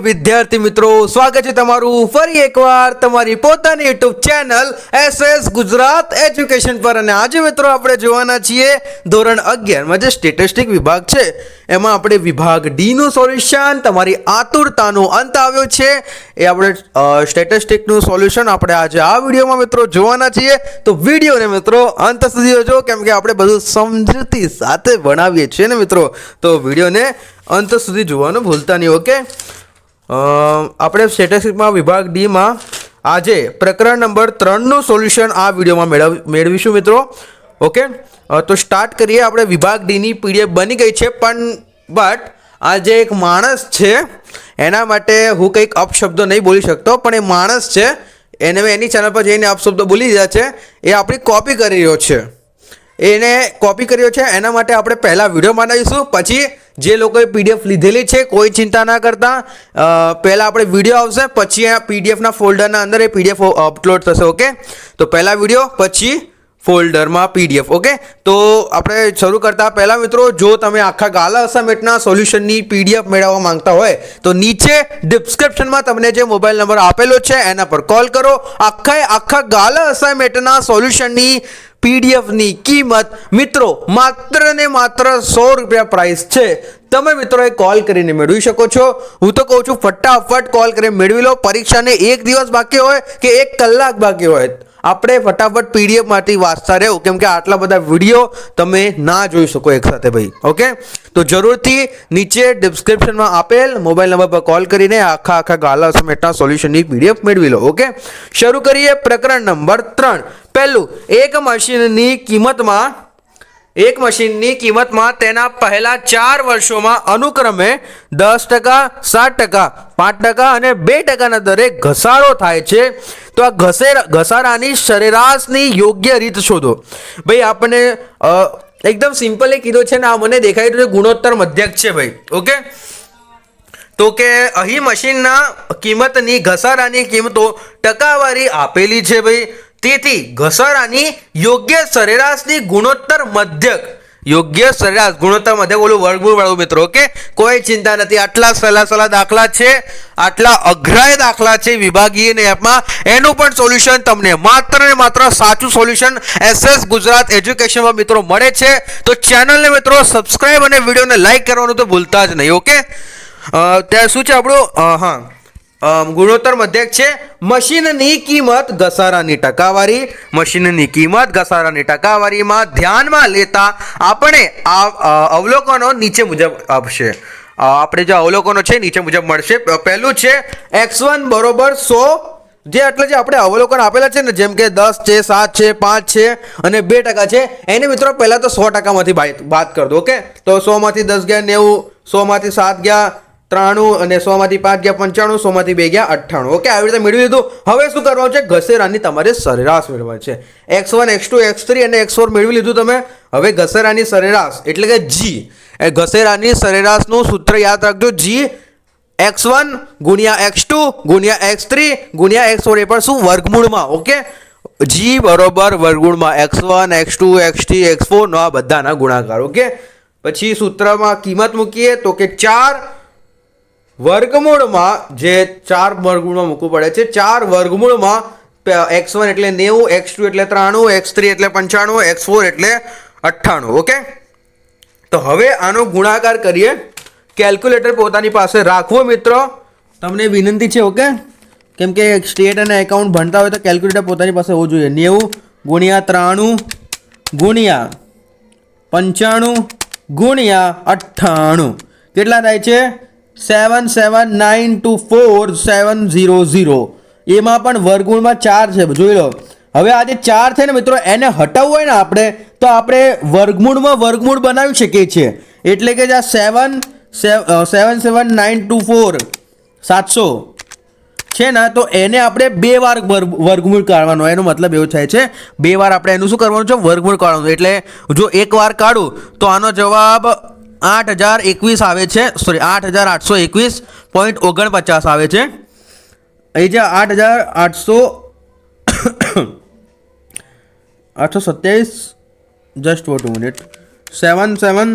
વિદ્યાર્થી મિત્રો, સ્વાગત છે તમારું ફરી એકવાર તમારી પોતાની YouTube channel SS Gujarat Education પર. અને આજે મિત્રો આપણે જોવાના છીએ ધોરણ અગિયારમાં જે સ્ટેટિસ્ટિક વિભાગ છે, એમાં આપણે વિભાગ ડીનું સોલ્યુશન, તમારી આતુરતાનો અંત આવ્યો છે. એ આપણે સ્ટેટિસ્ટિકનું સોલ્યુશન આપણે આજે આ વિડીયોમાં મિત્રો જોવાના છીએ. તો વિડીયોને મિત્રો અંત સુધી જોજો, કેમ કે આપણે બધું સમજૂતી સાથે ભણાવીએ છીએ ને મિત્રો. તો વિડીયોને અંત સુધી જોવાનું ભૂલતા નહીં, ઓકે? આપણે સ્ટેટિસ્ટિક્સમાં વિભાગ ડીમાં આજે પ્રકરણ નંબર ત્રણનું સોલ્યુશન આ વિડીયોમાં મેળવ, મેળવીશું મિત્રો. ઓકે? તો સ્ટાર્ટ કરીએ. આપણે વિભાગ ડીની પીડીએફ બની ગઈ છે, પણ, બટ આ જે એક માણસ છે, એના માટે હું કંઈક અપશબ્દો નહીં બોલી શકતો, પણ એ માણસ છે, એને મેં એની ચેનલ પર જઈને અપશબ્દો બોલી દીધા છે. એ આપણી કોપી કરી રહ્યો છે. એને કોપી કર્યો છે, એના માટે આપણે પહેલાં વીડિયો બનાવીશું, પછી જે લોકોએ પીડીએફ લીધેલી છે, કોઈ ચિંતા ના કરતા. પહેલાં આપણે વીડિયો આવશે, પછી આ પીડીએફના ફોલ્ડરના અંદર એ પીડીએફ અપલોડ થશે, ઓકે? તો પહેલાં વીડિયો, પછી ફોલ્ડરમાં પીડીએફ ઓકે? તો આપણે શરૂ કરતા. પહેલાં મિત્રો, જો તમે આખા ગાલા અસાઇનમેન્ટના સોલ્યુશનની પીડીએફ મેળવવા માંગતા હોય, તો નીચે ડિસ્ક્રિપ્શનમાં તમને જે મોબાઈલ નંબર આપેલો છે, એના પર કોલ કરો. આખા આખા ગાલા અસાઇનમેન્ટના સોલ્યુશનની પીડીએફની કિંમત મિત્રો માત્ર ને માત્ર સો રૂપિયા પ્રાઇસ છે. તમે મિત્રોએ કોલ કરીને મેળવી શકો છો. હું તો કહું છું, ફટાફટ કોલ કરીને મેળવી લો. પરીક્ષાને એક દિવસ બાકી હોય કે એક કલાક બાકી હોય? આપણે ફટાફટ પીડીએફમાંથી વાંચતા રહેવું. કેમ કે આટલા બધા વીડિયો તમે ના જોઈ શકો એકસાથે ભાઈ. ઓકે? તો જરૂરથી નીચે ડિસ્ક્રિપ્શનમાં આપેલ મોબાઈલ નંબર પર કોલ કરીને આખા આખા ગાલા સમેટના સોલ્યુશનની પીડીએફ મેળવી લો. ઓકે? શરૂ કરીએ પ્રકરણ નંબર ત્રણ. પહેલું, એક મશીનની કિંમતમાં એક મશીનની કિંમતમાં તેના પહેલા ચાર વર્ષોમાં અનુક્રમે દસ ટકા સાત ટકા પાંચ ટકા અને બે ટકાના દરે ઘસારો થાય છે. તો આ ઘસેરા ઘસારાની સરેરાશની યોગ્ય રીત શોધો. ભાઈ આપણને અ, એકદમ સિમ્પલે કીધું છે ને આ મને દેખાય રહ્યું છે ગુણોત્તર મધ્યક છે ભાઈ ઓકે? તો કે અહીં મશીનના કિંમતની ઘસારાની કિંમતો ટકાવારી આપેલી છે ભાઈ. તેથી ઘસારાની યોગ્ય સરેરાશની ગુણોત્તર મધ્યક. યોગ્ય સરેરાશ ગુણોત્તર મધ્યક, ઓલું વર્ગમૂળ વાળું મિત્રો, ઓકે? કોઈ ચિંતા નથી. આટલા સહેલા સહેલા દાખલા છે, આટલા અઘરાય દાખલા છે વિભાગીય એપમાં. એનું પણ સોલ્યુશન તમને, માત્ર ને માત્ર સાચું સોલ્યુશન એસએસ ગુજરાત એજ્યુકેશનમાં મિત્રો મળે છે. તો ચેનલને મિત્રો સબસ્ક્રાઇબ અને વિડીયોને લાઇક કરવાનું તો ભૂલતા જ નહીં, ઓકે? ત્યાં શું છે આપણું? હા. ગુણોત્તર મધ્યક છે, મશીનની કિંમત ઘસારાની ટકાવારી. મશીનની કિંમત ઘસારાની ટકાવારીમાં ધ્યાનમાં લેતા આપણે આ અવલોકનો નીચે મુજબ આપશે. આપણે જે અવલોકનો છે, નીચે મુજબ મળશે. પહેલું છે, એક્સ વન બરોબર સો. જે એટલે જે આપણે અવલોકન આપેલા છે ને, જેમ કે દસ છે, સાત છે, પાંચ છે અને બે ટકા છે, એને મિત્રો પહેલાં તો સો ટકામાંથી વાત કરી દો, ઓકે? તો સોમાંથી દસ ગયા નેવું, સોમાંથી સાત ગયા ત્રાણું અને સોમાંથી પાંચ ગયા પંચાણું, સોમાંથી બે ગયા અઠ્ઠાણું. ઓકે આવી રીતે મેળવી લીધું. હવે શું કરવાનું છે? ઘસેરાની તમારે સરેરાશ મેળવવાની છે. X one x two x three અને એક્સ ફોર મેળવી લીધું તમે. હવે ઘસેરાની સરેરાશ, એટલે કે જી એ ઘસેરાની સરેરાશનું સૂત્ર યાદ રાખજો. જી એક્સ વન ગુણ્યા એક્સ ટુ ગુણ્યા એક્સ થ્રી ગુણ્યા એક્સ ફોર એ પણ શું? વર્ગમૂળમાં. ઓકે જી બરોબર વર્ગુણમાં x one x two x three x ફોરનો આ બધાના ગુણાકાર. ઓકે પછી સૂત્રમાં કિંમત મૂકીએ તો કે ચાર વર્ગમૂળમાં જે ચાર વર્ગમૂળમાં મૂકવું પડે છે, ચાર વર્ગમૂળમાં એક્સ વન એટલે નેવું, એક્સ ટુ એટલે ત્રાણું, એક્સ થ્રી એટલે પંચાણું, એક્સ ફોર એટલે અઠ્ઠાણું, ઓકે? તો હવે આનો ગુણાકાર કરીએ. કેલ્ક્યુલેટર પોતાની પાસે રાખવો મિત્રો. તમને વિનંતી છે, ઓકે? કેમ કે સ્ટેટ અને એકાઉન્ટ ભણતા હોય તો કેલ્ક્યુલેટર પોતાની પાસે હોવું જોઈએ. નેવું ગુણ્યા ત્રાણું ગુણ્યા પંચાણું ગુણ્યા અઠ્ઠાણું. કેટલા થાય છે? Seven seven nine two four seven zero zero એમાં પણ વર્ગમૂળમાં ચાર છે, જોઈ લો. હવે આ જે ચાર છે ને મિત્રો, એને હટાવવું હોય ને આપણે, તો આપણે વર્ગમૂળમાં વર્ગમૂળ બનાવી શકીએ છીએ. એટલે કે જે આ seven seven seven nine two four સાતસો છે ને, તો એને આપણે બે વાર વર્ગમૂળ કાઢવાનો. એનો મતલબ એવો થાય છે, બે વાર આપણે એનું શું કરવાનું છે? વર્ગમૂળ કાઢવાનું. એટલે જો એક વાર કાઢું, તો આનો જવાબ આઠ હજાર એકવીસ આવે છે. સોરી આઠ હજાર આઠસો એકવીસ પોઈન્ટ ઓગણપચાસ આવે છે. અહીં જે આઠ હજાર આઠસો આઠસો સત્યાવીસ just wait minute seven seven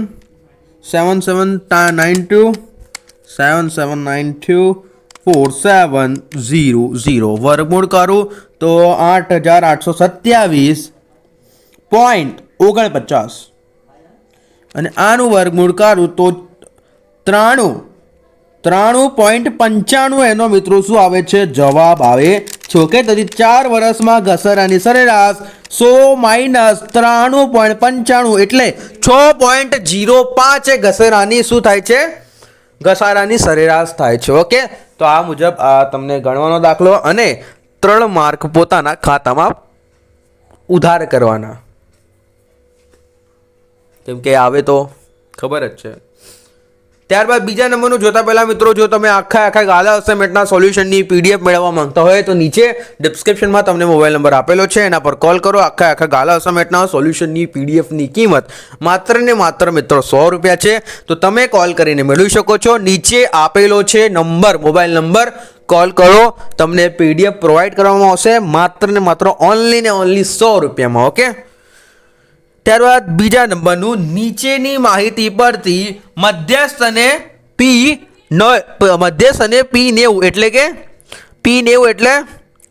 seven seven nine two seven seven nine two four seven zero zero વર્ગમૂળ કરું તો આઠ હજાર આઠસો સત્યાવીસ પોઈન્ટ ઓગણપચાસ. અને આનું વર્ગમૂળ કરું તો ત્રાણું. ત્રાણું પોઈન્ટ પંચાણું એનો મિત્રો શું આવે છે? જવાબ આવે છે. ઓકે, તેથી ચાર વર્ષમાં ઘસારાની સરેરાશ સો માઇનસ ત્રાણું પોઈન્ટ પંચાણું એટલે છ પોઈન્ટ જીરો પાંચ એ ઘસારાની શું થાય છે? ઘસારાની સરેરાશ થાય છે. ઓકે, તો આ મુજબ આ તમને ગણવાનો દાખલો અને ત્રણ માર્ક પોતાના ખાતામાં ઉધાર કરવાના. કેમ કે આવે તો. ખબર જ છે. ત્યારબાદ બીજા નંબરનું જોતા પહેલા મિત્રો, જો તમે આખા આખા ગાલા અસાઇનમેન્ટના સોલ્યુશનની પીડીએફ મેળવવા માંગતા હોય, તો નીચે ડિસ્ક્રિપ્શનમાં તમને મોબાઈલ નંબર આપેલો છે. એના પર કોલ કરો. આખા આખા ગાલા અસાઇનમેન્ટના સોલ્યુશનની પીડીએફની કિંમત માત્ર ને માત્ર મિત્રો સો રૂપિયા છે. તો તમે કોલ કરીને મેળવી શકો છો. નીચે આપેલો છે નંબર, મોબાઈલ નંબર. કોલ કરો. તમને પીડીએફ પ્રોવાઈડ કરવામાં આવશે. માત્ર ને માત્ર ઓનલી ને ઓનલી સો રૂપિયામાં, ઓકે? ત્યારબાદ બીજા નંબરનું નીચેની માહિતી પરથી મધ્યસ્થ અને પી ન, મધ્યસ્થ અને પી નેવું એટલે કે પી નેવું એટલે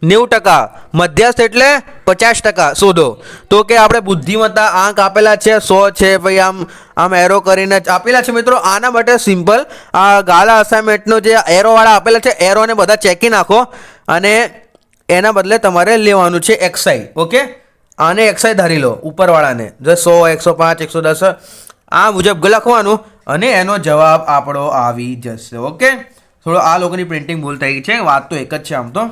નેવું ટકા, મધ્યસ્થ એટલે પચાસ ટકા, શોધો. તો કે આપણે બુદ્ધિમત્તા આંક આપેલા છે, સો છે, ભાઈ આમ આમ એરો કરીને આપેલા છે મિત્રો. આના માટે સિમ્પલ આ ગાલા અસાઇનમેન્ટનો જે એરોવાળા આપેલા છે એરોને બધા ચેકી નાખો અને એના બદલે તમારે લેવાનું છે એક્સાઈ ઓકે આને એક્સાઈ ધારી લો, ઉપરવાળાને. જો સો, એકસો પાંચ, એકસો દસ, આ મુજબ લખવાનું અને એનો જવાબ આપણો આવી જશે, ઓકે? થોડો આ લોકોની પ્રિન્ટિંગ ભૂલ થઈ ગઈ છે, વાત તો એક જ છે આમ તો.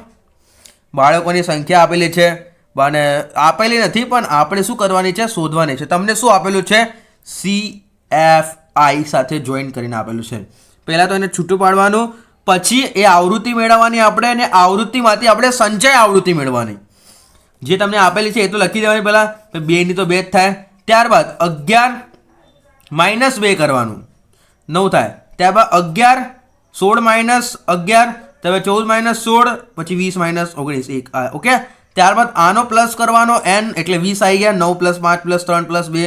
બાળકોની સંખ્યા આપેલી છે અને આપેલી નથી, પણ આપણે શું કરવાની છે? શોધવાની છે. તમને શું આપેલું છે? સી એફ આઈ સાથે જોઈન કરીને આપેલું છે. પહેલાં તો એને છૂટું પાડવાનું, પછી એ આવૃત્તિ મેળવવાની આપણે અને આવૃત્તિમાંથી આપણે સંચય આવૃત્તિ મેળવવાની. જે તમને આપેલી છે એ તો લખી દેવાની પહેલાં બેની તો બે જ થાય. ત્યારબાદ અગિયાર માઇનસ બે કરવાનું. નવ થાય. ત્યારબાદ અગિયાર, સોળ માઇનસ અગિયાર, ત્યારબાદ ચૌદ માઇનસ સોળ, પછી વીસ માઇનસ ઓગણીસ, એક. આ, ઓકે? ત્યારબાદ આનો પ્લસ કરવાનો એન, એટલે વીસ આવી ગયા, નવ પ્લસ પાંચ પ્લસ ત્રણ પ્લસ બે,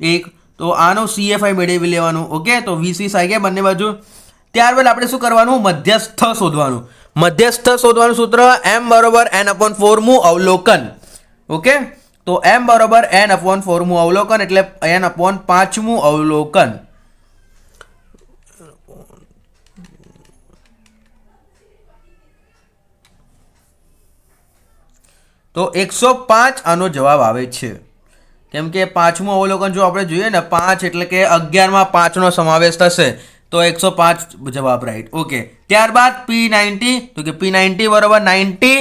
એક. તો આનો સીએફઆઈ મેળવી લેવાનું, ઓકે? તો વીસ વીસ આવી ગયા બંને બાજુ. ત્યારબાદ આપણે શું કરવાનું? મધ્યસ્થ શોધવાનું. મધ્યસ્થ શોધવાનું સૂત્ર એમ બરોબર એન અપોન ફોરમું અવલોકન. ઓકે? તો એમ બરોબર એન અપોન ફોરમું અવલોકન એટલે એન અપોન પાંચમું અવલોકન. તો એકસો પાંચ આનો જવાબ આવે છે. કેમ કે પાંચમું અવલોકન જો આપણે જોઈએ ને, પાંચ એટલે કે અગિયારમાં પાંચનો સમાવેશ થશે, તો એકસો પાંચ જવાબ રાઈટ ઓકે. ત્યારબાદ પી નાઇન્ટી તો કે પી નાઇન્ટી બરોબર નાઇન્ટી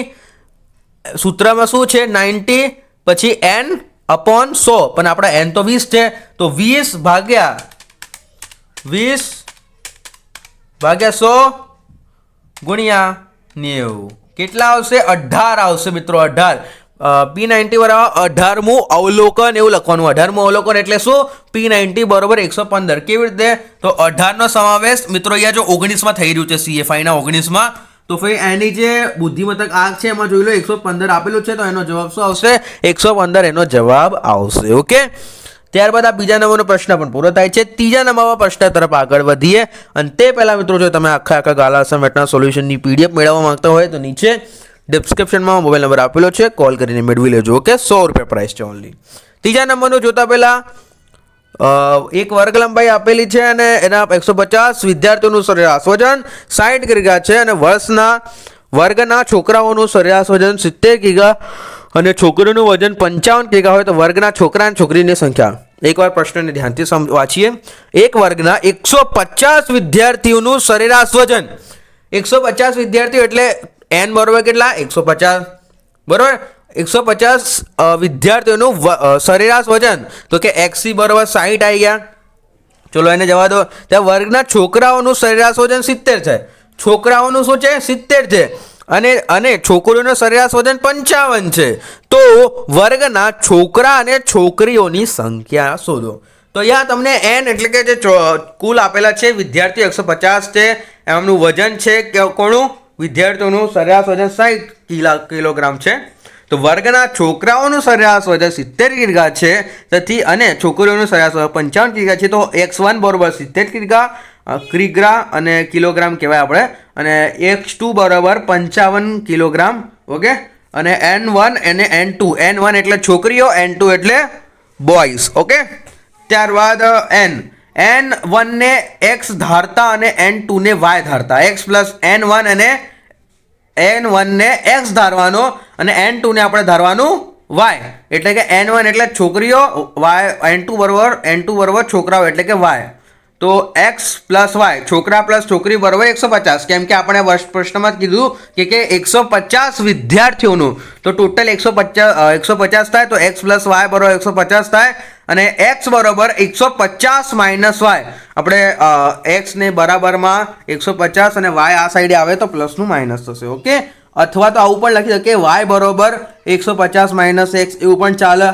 સૂત્રમાં શું છે? નાઇન્ટી, પછી એન અપોન સો. પણ આપણા એન તો વીસ છે. તો વીસ ભાગ્યા વીસ ભાગ્યા સો ગુણ્યા નેવું. કેટલા આવશે? અઢાર આવશે મિત્રો, અઢાર. પી નાઇન્ટી બરાબર અઢારમું અવલોકન, એવું લખવાનું. અઢારમું અવલોકન એટલે શું? પી નાઇન્ટી બરોબર એકસો પંદર. કેવી રીતે? તો અઢારનો સમાવેશ મિત્રો અહીંયા જો ઓગણીસમાં થઈ રહ્યું છે સીએફઆઈના ઓગણીસમાં. તો ફરી એની જે બુદ્ધિમત્તક આંક છે, એમાં જોઈ લો, એકસો પંદર આપેલું છે, તો એનો જવાબ શું આવશે? એકસો પંદર એનો જવાબ આવશે, ઓકે? ત્યારબાદ આ બીજા નંબરનો પ્રશ્ન પણ પૂરો થાય છે. ત્રીજા નંબરમાં પ્રશ્ન તરફ આગળ વધીએ. અને તે પહેલાં, મિત્રો, જો તમે આખા આખા ગાલા અસાઇનમેન્ટના સોલ્યુશનની પીડીએફ મેળવવા માંગતા હોય, તો નીચે ડિસ્ક્રિપ્શનમાં મોબાઈલ નંબર આપેલો છે. કોલ કરીને મેળવી લેજો, ઓકે? સો રૂપિયા પ્રાઇસ છે ઓનલી ત્રીજા નંબરનું જોતા પહેલાં એક વર્ગલંબાઈ આપેલી છે અને એના એકસો પચાસ વિદ્યાર્થીઓનું સરેરાશ વજન સાઠ ગીગા છે અને વર્ષના વર્ગના છોકરાઓનું સરેરાશ વજન સિત્તેર ગીગા અને છોકરીનું વજન પંચાવન ગીગા હોય તો વર્ગના છોકરા અને છોકરીની સંખ્યા. એકવાર પ્રશ્નને ધ્યાનથી સમ, વાંચીએ. એક વર્ગના એકસો પચાસ વિદ્યાર્થીઓનું સરેરાશ વજન. એકસો પચાસ વિદ્યાર્થીઓ એટલે એન બરોબર કેટલા? એકસો પચાસ. બરોબર? એકસો પચાસ વિદ્યાર્થીઓનું સરેરાશ વજન. તો કે એક્સી બરોબર સાહીઠ આવી ગયા. ચલો એને જવા દો. ત્યાં વર્ગના છોકરાઓનું સરેરાશ વજન સિત્તેર છે. છોકરાઓનું શું છે? સિત્તેર છે. અને અને છોકરીઓનું સરેરાશ વજન પંચાવન છે. તો વર્ગના છોકરા અને છોકરીઓની સંખ્યા શોધો. તો અહીંયા તમને એન એટલે કે જે કુલ આપેલા છે વિદ્યાર્થીઓ, એકસો પચાસ છે. એમનું વજન છે કે કોનું? વિદ્યાર્થીઓનું સરેરાશ વજન સાઠ કિલા, કિલોગ્રામ છે. તો વર્ગના છોકરાઓનું સરેરાશ વજન સિત્તેર કિરગા છે. તેથી અને છોકરીઓનું સરેરાશ વજન પંચાવન કિરગા છે. તો એક્સ વન બરોબર સિત્તેર કિરગા ક્રિગ્રા અને કિલોગ્રામ કહેવાય આપણે. અને એક્સ ટુ બરાબર પંચાવન કિલોગ્રામ, ઓકે? અને એન વન અને એન ટુ. એન વન એટલે છોકરીઓ, એન ટુ એટલે બોયઝ ઓકે? ત્યારબાદ એન. એન વનને એક્સ ધારતા અને એન ટુને વાય ધારતા. એક્સ પ્લસ એન વન અને એન વનને એક્સ ધારવાનો અને એન ટુને આપણે ધારવાનું વાય એટલે કે એન વન એટલે છોકરીઓ વાય એન ટુ બરોબર એન ટુ બરોબર છોકરાઓ એટલે કે વાય તો એક્સ પ્લસ વાય છોકરા પ્લસ છોકરી બરોબર એકસો પચાસ. કેમ કે આપણે વર્ષ પ્રશ્નમાં જ કીધું કે કે એકસો પચાસ વિદ્યાર્થીઓનું. તો ટોટલ એકસો પચાસ એકસો પચાસ થાય તો એક્સ પ્લસ વાય બરોબર એકસો પચાસ થાય અને એક્સ બરોબર એકસો પચાસ માઇનસ વાય આપણે એક્સને બરાબરમાં એકસો પચાસ અને વાય આ સાઈડે આવે તો પ્લસનું માઇનસ થશે ઓકે અથવા તો આવું પણ લખી શકે વાય બરોબર એકસો પચાસ માઇનસ એક્સ એવું પણ ચાલે.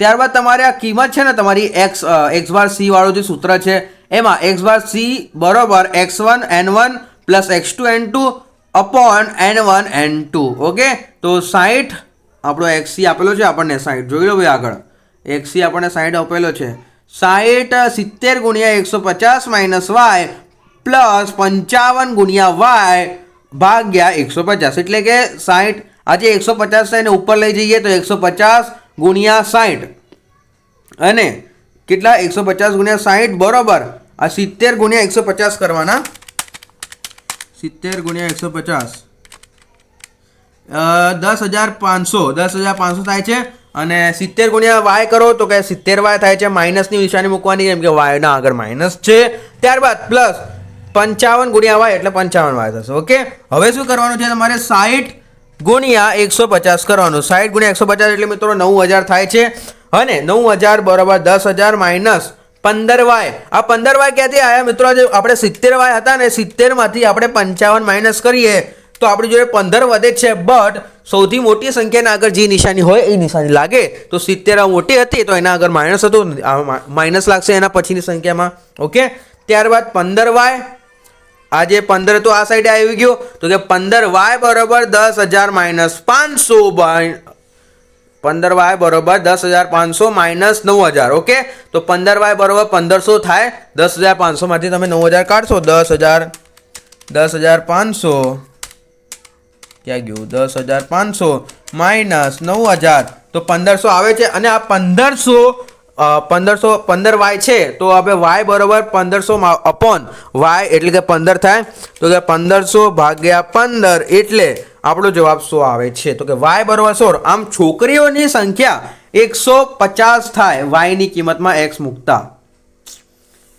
ત્યારબાદ તમારે આ કિંમત છે ને, તમારી એક્સ એક્સ બાર સી વાળું જે સૂત્ર છે, એમાં એક્સ બાર સી બરોબર x one n one plus x two n two upon n one n two okay? તો સાઠ આપણો એક્સી આપેલો છે, આપણને સાઠ જોઈ લો ભાઈ આગળ. એક્સી આપણને સાઠ આપેલો છે. સાઠ સિત્તેર ગુણ્યા એકસો પચાસ માઇનસ વાય પ્લસ પંચાવન ગુણ્યા વાય ભાગ્યા એકસો પચાસ એટલે કે સાઠ આજે એકસો પચાસ થાય ને ઉપર લઈ જઈએ તો એકસો પચાસ ગુણ્યા સાઠ અને કેટલા? એકસો પચાસ ગુણ્યા સાઠ બરોબર. આ સિત્તેર ગુણ્યા એકસો પચાસ કરવાના. સિત્તેર ગુણ્યા એકસો પચાસ. દસ હજાર પાંચસો. દસ હજાર પાંચસો થાય છે. અને સિત્તેર ગુણ્યા વાય કરો તો કે સિત્તેર વાય થાય છે. માઇનસની નિશાની મૂકવાની, કેમ કે વાયના આગળ માઇનસ છે. ત્યારબાદ, પ્લસ પંચાવન ગુણ્યા વાય એટલે પંચાવન વાય થશે. ઓકે હવે શું કરવાનું છે તમારે? સાઠ ગુણ્યા એકસો પચાસ કરવાનું. સાહીઠ ગુણ્યા એકસો પચાસ એટલે મિત્રો નવ હજાર થાય છે. અને નવ હજાર બરાબર દસ હજાર માઇનસ પંદર વાય. આ પંદર વાય ક્યાંથી આવ્યા મિત્રો? આજે આપણે સિત્તેર વાય હતા ને સિત્તેરમાંથી આપણે પંચાવન માઇનસ કરીએ તો આપણી જોડે પંદર વધે છે. બટ સૌથી મોટી સંખ્યાના આગળ જે નિશાની હોય એ નિશાની લાગે. તો સિત્તેર મોટી હતી તો એના આગળ માઇનસ હતું. માઇનસ લાગશે એના પછીની સંખ્યામાં. ઓકે ત્યારબાદ પંદર વાય આજે પંદર તો આ સાઈડે આવી ગયો. તો કે પંદર વાય બરોબર દસ હજાર માઇનસ પાંચસો પંદર વાય બરોબર દસ હજાર પાંચસો માઇનસ નવ હજાર, ઓકે? તો પંદર વાય બરોબર પંદરસો થાય. દસ હજાર પાંચસોમાંથી તમે નવ હજાર કાઢશો. દસ હજાર દસ હજાર પાંચસો. ક્યાં ગયું? દસ હજાર પાંચસો માઇનસ નવ હજાર. તો પંદરસો આવે છે. અને આ પંદરસો પંદરસો, પંદર વાય છે, તો હવે વાય બરોબર પંદરસો અપોન વાય એટલે કે પંદર થાય. તો કે પંદરસો ભાગ્યા પંદર એટલે આપણો જવાબ સો આવે છે? તો કે વાય બરોબર સોર આમ છોકરીઓની સંખ્યા એકસો પચાસ થાય. વાયની કિંમતમાં એક્સ મૂકતા.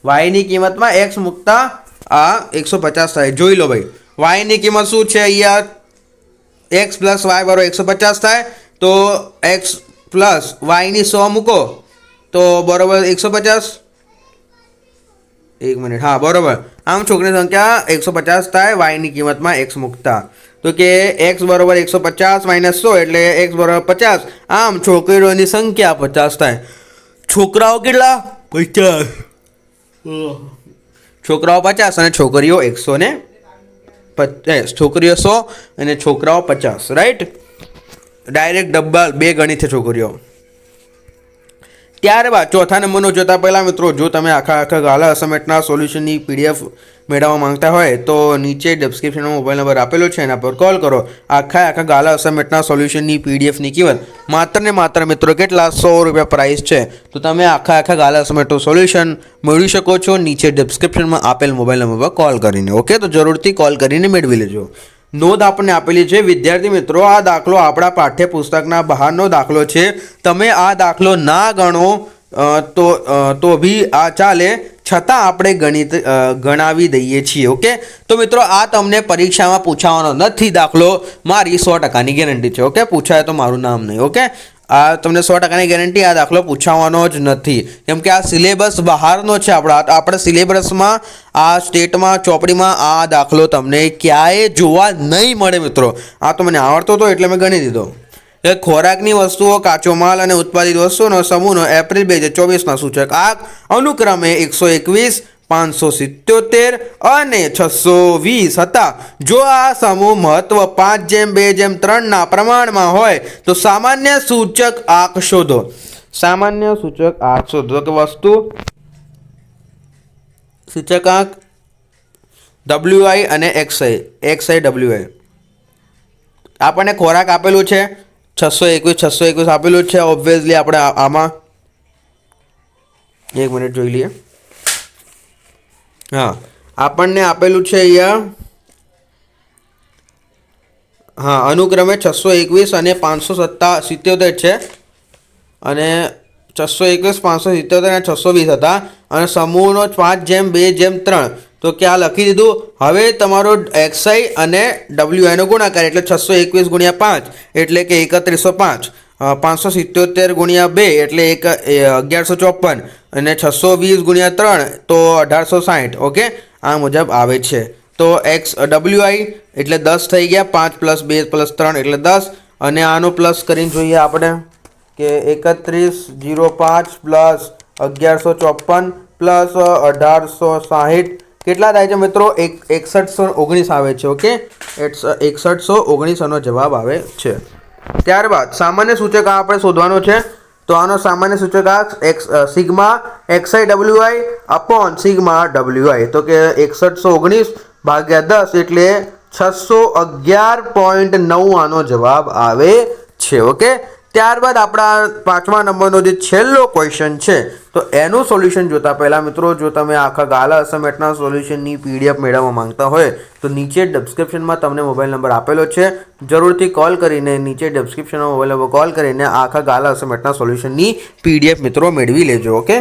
વાયની કિંમતમાં એક્સ મૂકતા આ એકસો પચાસ થાય. જોઈ લો ભાઈ. વાયની કિંમત શું છે અહીંયા? એક્સ પ્લસ વાય બરોબર એકસો પચાસ થાય. તો એક્સ પ્લસ વાયની સો મૂકો. તો બરોબર એકસો પચાસ? એક મિનિટ, હા, બરોબર. આમ છોકરીની સંખ્યા એકસો પચાસ થાય વાયની કિંમતમાં એક્સ મૂકતા. તો કે એક્સ બરોબર એકસો પચાસ માઇનસ સો એટલે એક્સ બરોબર પચાસ. આમ છોકરીઓની સંખ્યા પચાસ થાય. છોકરાઓ કેટલા? પચાસ. છોકરાઓ પચાસ અને છોકરીઓ એકસો ને છોકરીઓ સો અને છોકરાઓ પચાસ રાઈટ ડાયરેક્ટ ડબ્બા બે ગણી છે છોકરીઓ. ત્યારબાદ ચોથા નંબરનો જોતા પહેલાં મિત્રો, જો તમે આખા આખા ગાલા અસમેટના સોલ્યુશનની પીડીએફ મેળવવા માંગતા હોય, તો નીચે ડિસ્ક્રિપ્શનમાં મોબાઈલ નંબર આપેલો છે, એના પર કોલ કરો. આખા આખા ગાલા અસમેટના સોલ્યુશનની પીડીએફની કિંમત માત્ર ને માત્ર મિત્રો, કેટલા? સો રૂપિયા પ્રાઇસ છે. તો તમે આખા આખા ગાલા અસમેટનું સોલ્યુશન મેળવી શકો છો. નીચે ડિસ્ક્રિપ્શનમાં આપેલ મોબાઈલ નંબર પર કોલ કરીને. ઓકે તો જરૂરથી કોલ કરીને મેળવી લેજો. નોંધ આપણને આપેલી છે. વિદ્યાર્થી મિત્રો, આ દાખલો આપણા પાઠ્યપુસ્તકના બહારનો દાખલો છે. તમે આ દાખલો ના ગણો તો તો બી આ ચાલે. છતાં આપણે ગણિત ગણાવી દઈએ છીએ, ઓકે? તો મિત્રો, આ તમને પરીક્ષામાં પૂછાવાનો નથી દાખલો. મારી સો ટકાની ગેરંટી છે, ઓકે? પૂછાય તો મારું નામ નહીં, ઓકે? આ તમને સો ટકાની ગેરંટી આ દાખલો પૂછાવાનો જ નથી. કેમ કે આ સિલેબસ બહારનો છે આપણા. આપણે સિલેબસમાં આ સ્ટેટમાં ચોપડીમાં આ દાખલો તમને ક્યાંય જોવા નહીં મળે મિત્રો. આ તો મને આવડતો હતો એટલે મેં ગણી દીધો. એ ખોરાકની વસ્તુઓ કાચો માલ અને ઉત્પાદિત વસ્તુઓનો સમૂહનો એપ્રિલ બે હજાર ચોવીસના સૂચક. આ અનુક્રમે એકસો એકવીસ પાંચસો સિત્યોતેર અને છસો વીસ હતા. જો આ સમૂહ મહત્વ પાંચ જેમ બે જેમ ત્રણના પ્રમાણમાં હોય, તો સામાન્ય સૂચક આંક શોધો. સામાન્ય સૂચક આંક શોધો. કે વસ્તુ સૂચકાંક ડબલ્યુ આઈ અને એક્સ આઈ. એક્સ આઈ, ડબલ્યુ આઈ. આપણને ખોરાક આપેલું છે. છસો એકવીસ છસો એકવીસ આપેલું છે. ઓબ્વિયસલી આપણે આમાં. એક મિનિટ જોઈ લઈએ. હા. આપણને આપેલું છે અહીંયા. હા, અનુક્રમે છસો એકવીસ અને પાંચસો સત્તા સિત્યોતેર છે. અને છસો એકવીસ, પાંચસો સિત્યોતેર અને છસો વીસ હતા. અને સમૂહનો પાંચ જેમ, બે જેમ, ત્રણ. તો ક્યાં લખી દીધું. હવે તમારો એક્સઆઈ અને ડબલ્યુ એનો ગુણાકાર એટલે છસો એકવીસ ગુણ્યા પાંચ એટલે કે એકત્રીસો પાંચ. પાંચસો સિત્યોતેર ગુણ્યા બે એટલે એક અગિયારસો ચોપન અને છસો વીસ ગુણ્યા ત્રણ તો અઢારસો સાઠ, ઓકે? આ મુજબ આવે છે. તો એક્સ ડબલ્યુ આઈ એટલે દસ થઈ ગયા, પાંચ પ્લસ બે પ્લસ ત્રણ એટલે દસ. અને આનો પ્લસ કરીને જોઈએ આપણે કે એકત્રીસ, જીરો પાંચ પ્લસ અગિયારસો ચોપન પ્લસ અઢારસો સાહીઠ. કેટલા થાય છે મિત્રો? એક, એકસઠસો ઓગણીસ આવે છે, ઓકે? એકસઠસો ઓગણીસનો જવાબ આવે છે. ત્યારબાદ સામાન્ય સૂચક આપણે શોધવાનો છે. તો આનો સામાન્ય સૂચકાંક X sigma X I W I upon sigma W I તો કે એકસઠસો ઓગણીસ ભાગ્યા દસ એટલે છસો અગિયાર પોઈન્ટ નવ આનો જવાબ આવે છે, ઓકે? ત્યારબાદ આપણા પાંચમા નંબરનો જે છેલ્લો ક્વેશ્ચન છે, તો એનું સોલ્યુશન જોતા પહેલાં મિત્રો, જો તમે આખા ગાલા અસમેટના સોલ્યુશનની પીડીએફ મેળવવા માંગતા હોય, તો નીચે ડિસ્ક્રિપ્શનમાં તમને મોબાઈલ નંબર આપેલો છે. જરૂરથી કોલ કરીને નીચે ડિસ્ક્રિપ્શનમાં મોબાઈલ નંબર કોલ કરીને આખા ગાલા અસમેટના સોલ્યુશનની પીડીએફ મિત્રો મેળવી લેજો ઓકે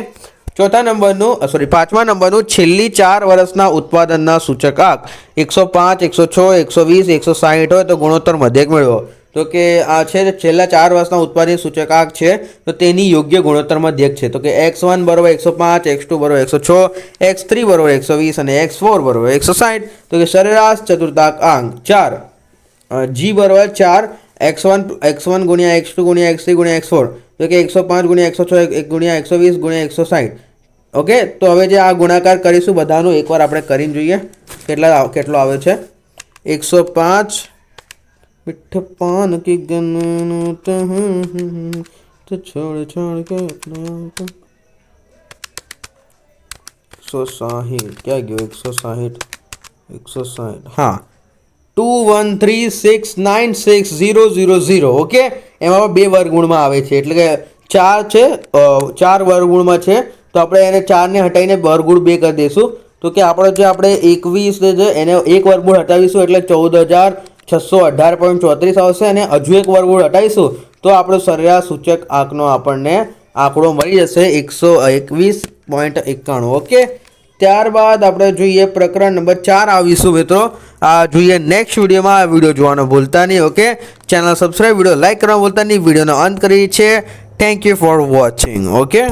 ચોથા નંબરનું સોરી પાંચમા નંબરનું છેલ્લી ચાર વર્ષના ઉત્પાદનના સૂચકાંક એકસો પાંચ, એકસો છ, એકસો વીસ, એકસો સાહીઠ હોય તો ગુણોત્તર મધ્યક મેળવો. તો કે આ છે છેલ્લા ચાર વર્ષના ઉત્પાદન સૂચકાંક છે, તો તેની યોગ્ય ગુણોત્તરમાં અધ્યક્ષ છે. તો કે એક્સ વન બરોબર એકસો પાંચ, એક્સ ટુ બરોબર એકસો છ, એક્સ થ્રી બરોબર એકસો વીસ અને એક્સ ફોર બરોબર એકસો સાઠ. તો કે સરેરાશ ચતુર્થાંક ચાર. જી બરોબર ચાર, એક્સ વન એક્સ વન ગુણ્યા એક્સ ટુ ગુણ્યા એક્સ થ્રી ગુણ્યા એક્સ ફોર. તો કે એકસો પાંચ ગુણ્યા એકસો છ, એક ગુણ્યા એકસો વીસ ગુણ્યા એકસો સાઠ. ઓકે? તો હવે જે આ ગુણાકાર કરીશું, બધાનું એકવાર આપણે કરીને જોઈએ, કેટલા, કેટલો આવે છે? એકસો પાંચ મીઠ પાન કી ગનન તો છોડ છોડ કે એકસો સાહીઠ ક્યાં ગયો એકસો સાહીઠ એકસો સાહીઠ હા two one three six nine six zero zero zero okay એમાં બે વર્ગુણમાં આવે છે, એટલે કે ચાર છે ચાર વર્ગુણમાં છે, તો આપણે એને ચારને હટાવીને વર્ગુણ બે કરી દઈશું. તો કે આપણે જે આપણે એકવીસ જે એને એક વર્ગુણ હટાવીશું, એટલે ચૌદ હજાર છસો અઢાર પોઈન્ટ ચોત્રીસ આવશે અને હજુ એક વર્ગમૂળ હટાવીશું તો આપણો સરેરાશ સૂચક આંકનો આપણને આંકડો મળી જશે એકસો એકવીસ પોઈન્ટ એકાણું. ઓકે? ત્યારબાદ આપણે જોઈએ પ્રકરણ નંબર ચાર આવીશું મિત્રો. આ જોઈએ નેક્સ્ટ વિડીયોમાં આ વીડિયો જોવાનો ભૂલતા નહીં, okay? Channel subscribe video like કરવાનું ભૂલતા નહીં, વિડીયોનો અંત કરી છે thank you for watching okay?